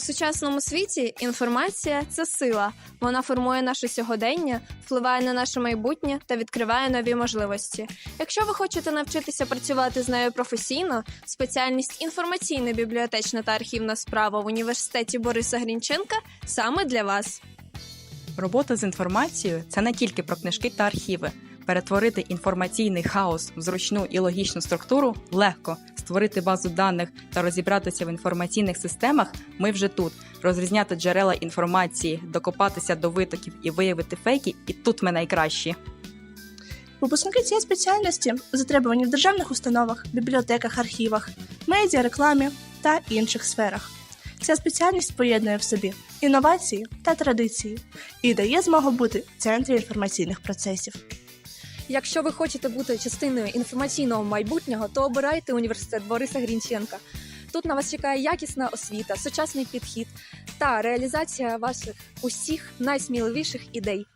сучасному світі інформація це сила. Вона формує наше сьогодення, впливає на наше майбутнє та відкриває нові можливості. Якщо ви хочете навчитися працювати з нею професійно, спеціальність інформаційна бібліотечна та архівна справа в університеті Бориса Грінченка саме для вас. Робота з інформацією це не тільки про книжки та архіви. Перетворити інформаційний хаос в зручну і логічну структуру легко. Створити базу даних та розібратися в інформаційних системах ми вже тут. Розрізняти джерела інформації, докопатися до витоків і виявити фейки, і тут ми найкращі. Випускники цієї спеціальності затребувані в державних установах, бібліотеках, архівах, медіа, рекламі та інших сферах. Ця спеціальність поєднує в собі інновації та традиції і дає змогу бути в центрі інформаційних процесів. Якщо ви хочете бути частиною інформаційного майбутнього, то обирайте університет Бориса Грінченка. Тут на вас чекає якісна освіта, сучасний підхід та реалізація ваших усіх найсміливіших ідей.